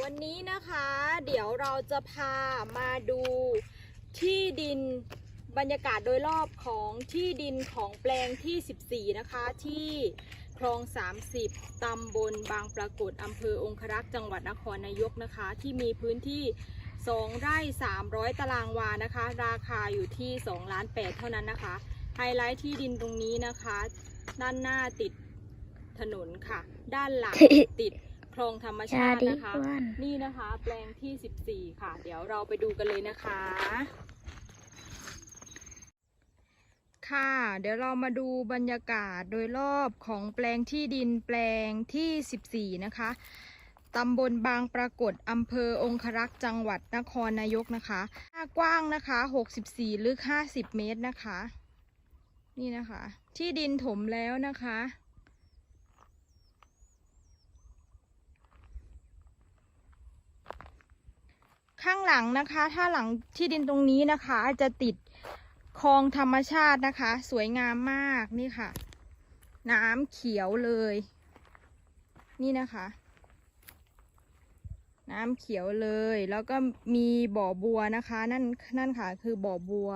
วันนี้นะคะ เดี๋ยวเราจะพามาดูที่ดินบรรยากาศโดยรอบของที่ดินของแปลงที่ 14 นะคะ ที่คลอง 30 ตำบลบางปรากฏอำเภอองครักษ์จังหวัดนครนายกนะคะ ที่มีพื้นที่ 2 ไร่ 300 ตารางวานะคะ ราคาอยู่ที่2ล้าน8เท่านั้นนะคะ ไฮไลท์ที่ดินตรงนี้นะคะ ด้านหน้าติดถนนค่ะ ด้านหลังติด คลองธรรมชาตินะคะ นี่นะคะ แปลงที่ 14 ค่ะ เดี๋ยวเราไปดูกันเลยนะคะ ค่ะ เดี๋ยวเรามาดูบรรยากาศโดยรอบของแปลงที่ดินแปลงที่ 14 นะคะตำบลบางปรากฏอำเภอองครักษ์จังหวัดนครนายกนะคะหน้ากว้างนะคะ 64 ลึก 50 เมตรนะคะ นี่นะคะ ที่ดินถมแล้วนะคะ ข้างหลังนะคะ ถ้าหลังที่ดินตรงนี้นะคะจะติดคลองธรรมชาตินะคะ สวยงามมากนี่ค่ะ น้ำเขียวเลย นี่นะคะ น้ำเขียวเลย แล้วก็มีบ่อบัวนะคะ นั่นนั่นค่ะ คือบ่อบัว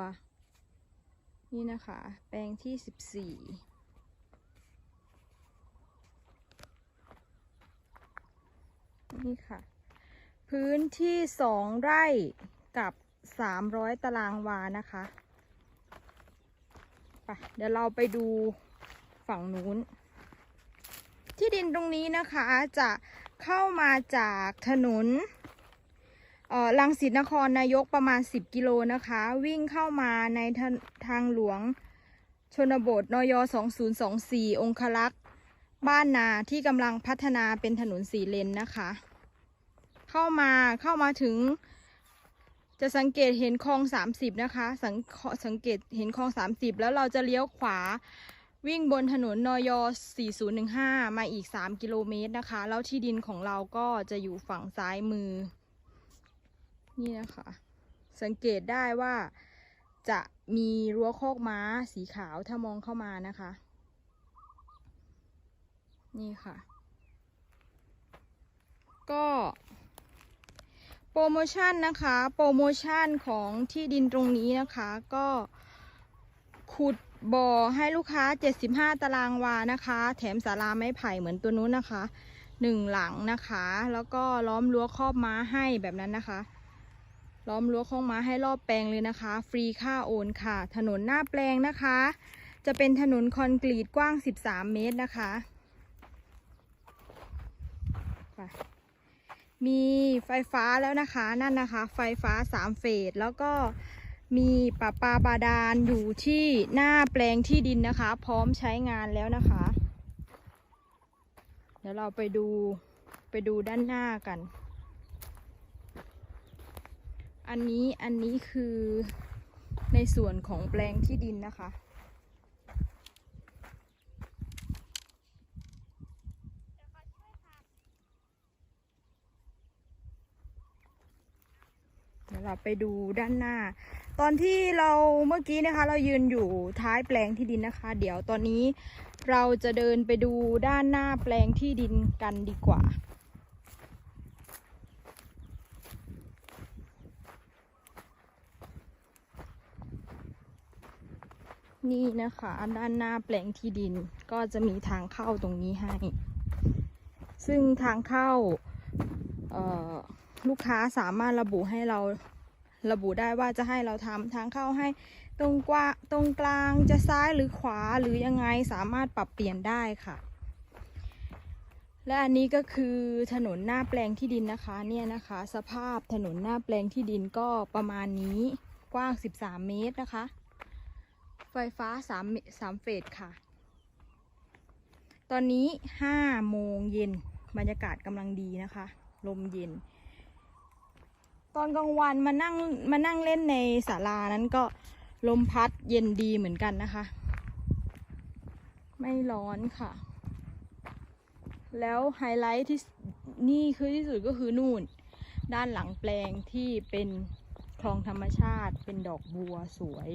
นี่นะคะ แปลงที่สิบสี่นี่ค่ะ พื้นที่สองไร่กับสามร้อยตารางวานะคะไปเดี๋ยวเราไปดูฝั่งนู้น ที่ดินตรงนี้นะคะจะเข้ามาจากถนนลังสิตนครนายกประมาณ 10 กิโลนะคะ วิ่งเข้ามาในทางทางหลวงชนบทนย 2024 องคลักษ์ บ้านนาที่กำลังพัฒนาเป็นถนนสีเลนนะคะ เข้ามาเข้ามาถึง จะสังเกตเห็นคลอง30นะคะ สังสังเกตเห็นคลอง30แล้วเราจะเลี้ยวขวาวิ่งบนถนนนย4015 มาอีก 3 กิโลเมตรนะคะ แล้วที่ดินของเราก็จะอยู่ฝั่งซ้ายมือ นี่นะคะ สังเกตได้ว่าจะมีรั้วโคอกม้าสีขาวถ้ามองเข้ามานะคะ นี่ค่ะ ก็ โปรโมชั่นนะคะ โปรโมชั่นของที่ดินตรงนี้นะคะ ก็ขุดบ่อให้ลูกค้า 75 ตารางวานะคะ แถมศาลาไม้ไผ่เหมือนตัวนู้นนะคะหนึ่งหลังนะคะ แล้วก็ล้อมรั้วครอบม้าให้แบบนั้นนะคะ ล้อมรั้วคอกม้าให้รอบแปลงเลยนะคะ ฟรีค่าโอนค่ะ ถนนหน้าแปลงนะคะ จะเป็นถนนคอนกรีตกว้าง 13 เมตรนะคะไป มีไฟฟ้าแล้วนะคะนั่นนะคะ ไฟฟ้าสามเฟสแล้วก็มีปะปาบาดาลอยู่ที่หน้าแปลงที่ดินนะคะ พร้อมใช้งานแล้วนะคะ เดี๋ยวเราไปดูไปดูด้านหน้ากัน อันนี้อันนี้คือในส่วนของแปลงที่ดินนะคะ เราไปดูด้านหน้า ตอนที่เราเมื่อกี้นะคะ เรายืนอยู่ท้ายแปลงที่ดินนะคะ เดี๋ยวตอนนี้เราจะเดินไปดูด้านหน้าแปลงที่ดินกันดีกว่านี่นะคะด้านหน้าแปลงที่ดินก็จะมีทางเข้าตรงนี้ให้ ซึ่งทางเข้าเลูกค้าสามารถระบุให้เรา ระบุได้ว่าจะให้เราทำทางเข้าให้ตรงกว่าตรงกลางจะซ้ายหรือขวาหรือยังไงสามารถปรับเปลี่ยนได้ค่ะ และอันนี้ก็คือถนนหน้าแปลงที่ดินนะคะเนี่ยนะคะ สภาพถนนหน้าแปลงที่ดินก็ประมาณนี้กว้าง 13 เมตรนะคะ ไฟฟ้า3เม3เฟสค่ะ ตอนนี้ 5 โมงเย็นบรรยากาศกำลังดีนะคะ ลมเย็น ตอนกลางวันมานั่งมานั่งเล่นในศาลานั้นก็ลมพัดเย็นดีเหมือนกันนะคะ ไม่ร้อนค่ะ แล้วไฮไลท์ที่นี่คือที่สุดก็คือนู่น ด้านหลังแปลงที่เป็นคลองธรรมชาติเป็นดอกบัวสวย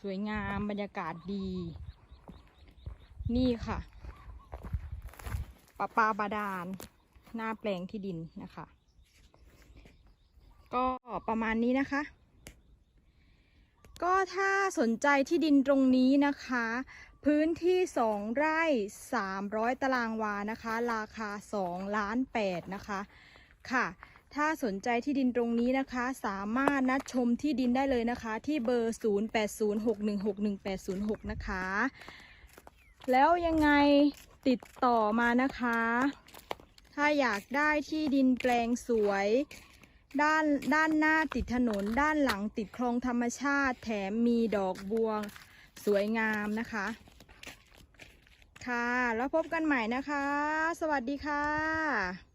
สวยงามบรรยากาศดี นี่ค่ะปะปาบาดาลหน้าแปลงที่ดินนะคะ ก็ประมาณนี้นะคะ ก็ถ้าสนใจที่ดินตรงนี้นะคะ พื้นที่ 2 ไร่ 300 ตารางวานะคะ ราคา 2 ล้าน8นะคะค่ะ ถ้าสนใจที่ดินตรงนี้นะคะ สามารถนัดชมที่ดินได้เลยนะคะ ที่เบอร์ 0806161806 นะคะ แล้วยังไงติดต่อมานะคะ ถ้าอยากได้ที่ดินแปลงสวย ด้านด้านหน้าติดถนน ด้านหลังติดคลองธรรมชาติ แถมมีดอกบัวสวยงามนะคะ ค่ะ แล้วพบกันใหม่นะคะ สวัสดีค่ะ